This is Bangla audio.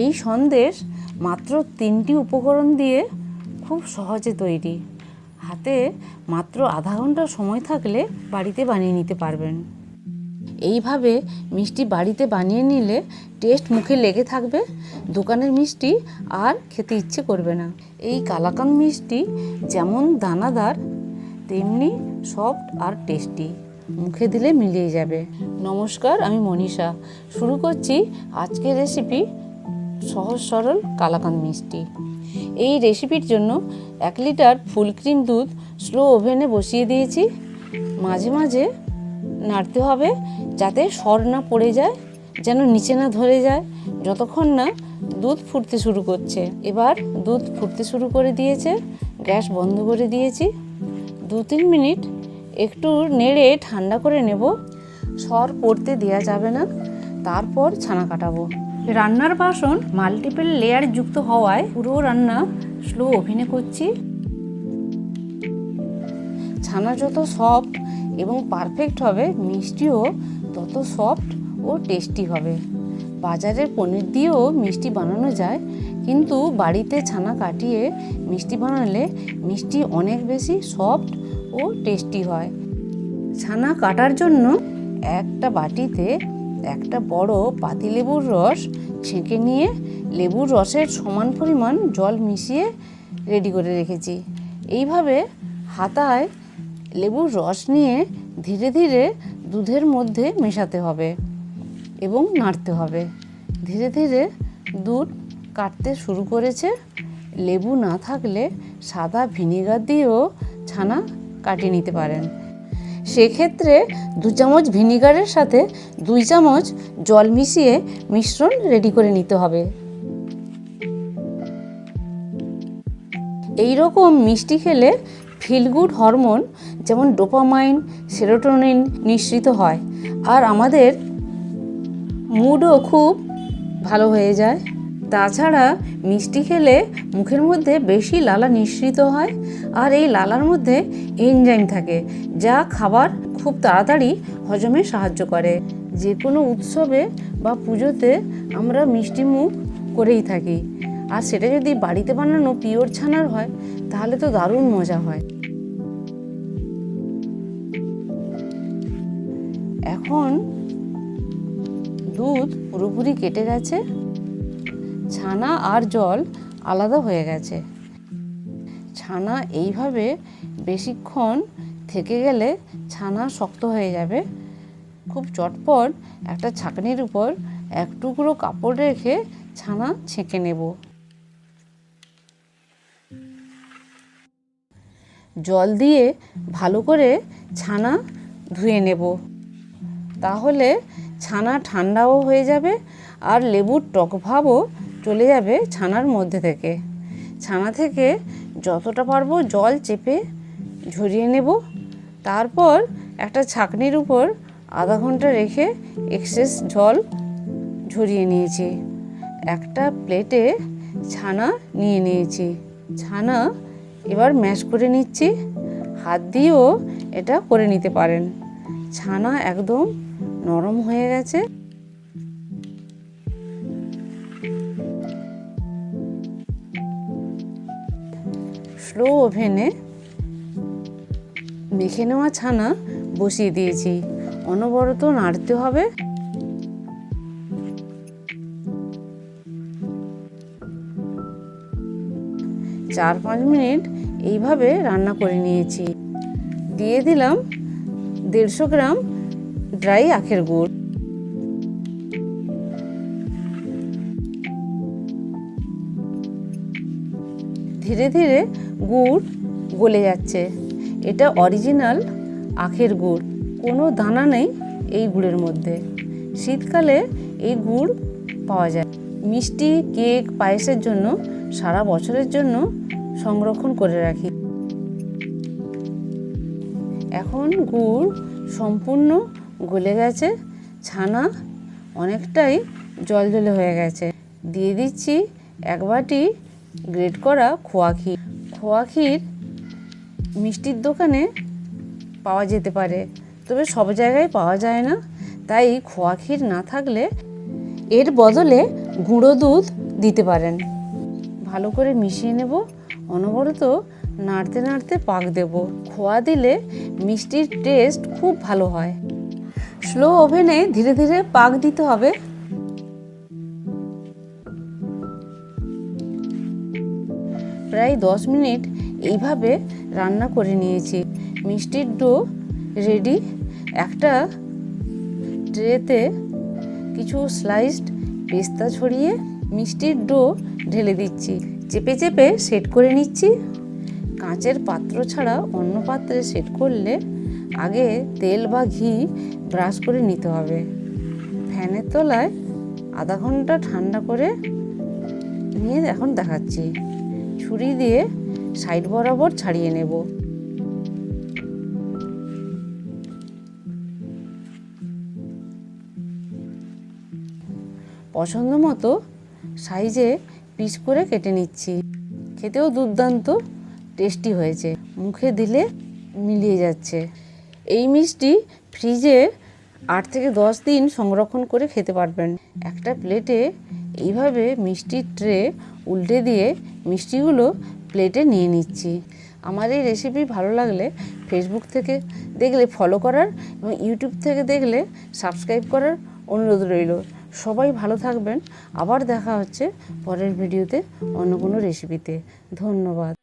এই সন্দেশ মাত্র তিনটি উপকরণ দিয়ে খুব সহজে তৈরি। হাতে মাত্র আধা ঘণ্টা সময় থাকলে বাড়িতে বানিয়ে নিতে পারবেন। এইভাবে মিষ্টি বাড়িতে বানিয়ে নিলে টেস্ট মুখে লেগে থাকবে, দোকানের মিষ্টি আর খেতে ইচ্ছে করবে না। এই কালাকান মিষ্টি যেমন দানাদার, তেমনি সফট আর টেস্টি, মুখে দিলে মিলিয়ে যাবে। নমস্কার, আমি মনীষা। শুরু করছি আজকের রেসিপি সহজ, সরল কালাকান মিষ্টি। এই রেসিপির জন্য এক লিটার ফুল ক্রিম দুধ স্লো ওভেনে বসিয়ে দিয়েছি। মাঝে মাঝে নাড়তে হবে যাতে সর না পড়ে যায়, যেন নিচে না ধরে যায়। যতক্ষণ না দুধ ফুটতে শুরু করছে। এবার দুধ ফুটতে শুরু করে দিয়েছে, গ্যাস বন্ধ করে দিয়েছি। দু, তিন মিনিট একটু নেড়ে ঠান্ডা করে নেব। সর পড়তে দেওয়া যাবে না, তারপর ছানা কাটাবো। রান্নার বাসন মাল্টিপল লেয়ার যুক্ত হওয়ায় পুরো রান্না স্লো ওভেনে করছি। ছানা যত সফট এবং পারফেক্ট হবে, মিষ্টিও তত সফট ও টেস্টি হবে। বাজারের পনির দিয়েও মিষ্টি বানানো যায়, কিন্তু বাড়িতে ছানা কাটিয়ে মিষ্টি বানালে মিষ্টি অনেক বেশি সফট ও টেস্টি হয়। ছানা কাটার জন্য একটা বাটিতে একটা বড় পাতিলেবুর রস ছেঁকে নিয়ে লেবুর রসের সমান পরিমাণ জল মিশিয়ে রেডি করে রেখেছি। এইভাবে হাতায় লেবুর রস নিয়ে ধীরে ধীরে দুধের মধ্যে মেশাতে হবে এবং নাড়তে হবে। ধীরে ধীরে দুধ কাটতে শুরু করেছে। লেবু না থাকলে সাদা ভিনেগার দিয়েও ছানা কাটিয়ে নিতে পারেন। সেক্ষেত্রে দু চামচ ভিনিগারের সাথে দুই চামচ জল মিশিয়ে মিশ্রণ রেডি করে নিতে হবে। এই রকম মিষ্টি খেলে ফিলগুড হরমোন যেমন ডোপামাইন সেরোটোনিন নিঃসৃত হয়। আর আমাদের মুডও খুব ভালো হয়ে যায়। তাছাড়া মিষ্টি খেলে মুখের মধ্যে বেশি লালা নিঃসৃত হয় আর এই লালার মধ্যে এনজাইম থাকে, যা খাবার খুব তাড়াতাড়ি হজমে সাহায্য করে। যে কোনো উৎসবে বা পুজোতে আমরা মিষ্টি মুখ করেই থাকি। আর সেটা যদি বাড়িতে বানানো পিওর ছানার হয়, তাহলে তো দারুণ মজা হয়। এখন দুধ পুরোপুরি কেটে গেছে। ছানা আর জল আলাদা হয়ে গেছে। ছানা এইভাবে বেশিক্ষণ থেকে গেলে ছানা শক্ত হয়ে যাবে। খুব চটপট একটা ছাঁকনির উপর এক টুকরো কাপড় রেখে ছানা ছেঁকে নেব। জল দিয়ে ভালো করে ছানা ধুয়ে নেব। তাহলে ছানা ঠান্ডাও হয়ে যাবে আর লেবুর টক ভাবও চলে যাবে ছানার মধ্যে থেকে। ছানা থেকে যতটা পারব জল চেপে ঝরিয়ে নেব। তারপর একটা ছাকনির উপর আধা ঘণ্টা রেখে এক্সেস জল ঝরিয়ে নিয়েছি। একটা প্লেটে ছানা নিয়ে নিয়েছি। ছানা এবার ম্যাশ করে নিচ্ছি। হাত দিয়েও এটা করে নিতে পারেন। ছানা একদম নরম হয়ে গেছে। স্লো ওভেনে। মেখে নেওয়া ছানা বসিয়ে দিয়েছি। অনবরত নাড়তে হবে। চার পাঁচ মিনিট এইভাবে রান্না করে নিয়েছি। দিয়ে দিলাম দেড়শো গ্রাম ড্রাই আখের গুড়। ধীরে ধীরে গুড় গলে যাচ্ছে। এটা অরিজিনাল আখের গুড়। কোনো দানা নেই এই গুড়ের মধ্যে। শীতকালে এই গুড় পাওয়া যায়। মিষ্টি, কেক, পায়েসের জন্য সারা বছরের জন্য সংরক্ষণ করে রাখি। এখন গুড় সম্পূর্ণ গলে গেছে। ছানা অনেকটাই জল জলে হয়ে গেছে। দিয়ে দিচ্ছি এক বাটি গ্রেট করা খোয়া ক্ষীর। খোয়া ক্ষীর মিষ্টির দোকানে পাওয়া যেতে পারে, তবে সব জায়গায় পাওয়া যায় না। তাই খোয়া ক্ষীর না থাকলে এর বদলে গুঁড়ো দুধ দিতে পারেন। ভালো করে মিশিয়ে নেব, অনবরত নাড়তে নাড়তে পাক দেব। খোয়া দিলে মিষ্টির টেস্ট খুব ভালো হয়। স্লো ওভেনে ধীরে ধীরে পাক দিতে হবে। প্রায় দশ মিনিট এইভাবে রান্না করে নিয়েছি। মিষ্টির ডো রেডি। একটা ট্রেতে কিছু স্লাইসড পেস্তা ছড়িয়ে মিষ্টির ডো ঢেলে দিচ্ছি। চেপে চেপে সেট করে নিচ্ছি। কাঁচের পাত্র ছাড়া অন্য পাত্রে সেট করলে আগে তেল বা ঘি ব্রাশ করে নিতে হবে। ফ্যানের তলায় আধা ঘণ্টা ঠান্ডা করে নিয়ে এখন দেখাচ্ছি। ছুরি দিয়ে সাইড বরাবর ছাড়িয়ে নেব। পছন্দ মতো সাইজে পিস করে কেটে নিচ্ছি। খেতেও দুর্দান্ত, টেস্টি হয়েছে। মুখে দিলে মিলিয়ে যাচ্ছে। এই মিষ্টি ফ্রিজে আট থেকে দশ দিন সংরক্ষণ করে খেতে পারবেন। একটা প্লেটে এইভাবে মিষ্টির ট্রে উল্টে দিয়ে মিষ্টিগুলো প্লেটে নিয়ে নিচ্ছি। আমার এই রেসিপি ভালো লাগলে ফেসবুক থেকে দেখলে ফলো করার এবং ইউটিউব থেকে দেখলে সাবস্ক্রাইব করার অনুরোধ রইল। সবাই ভালো থাকবেন। আবার দেখা হচ্ছে পরের ভিডিওতে অন্য কোনো রেসিপিতে ধন্যবাদ।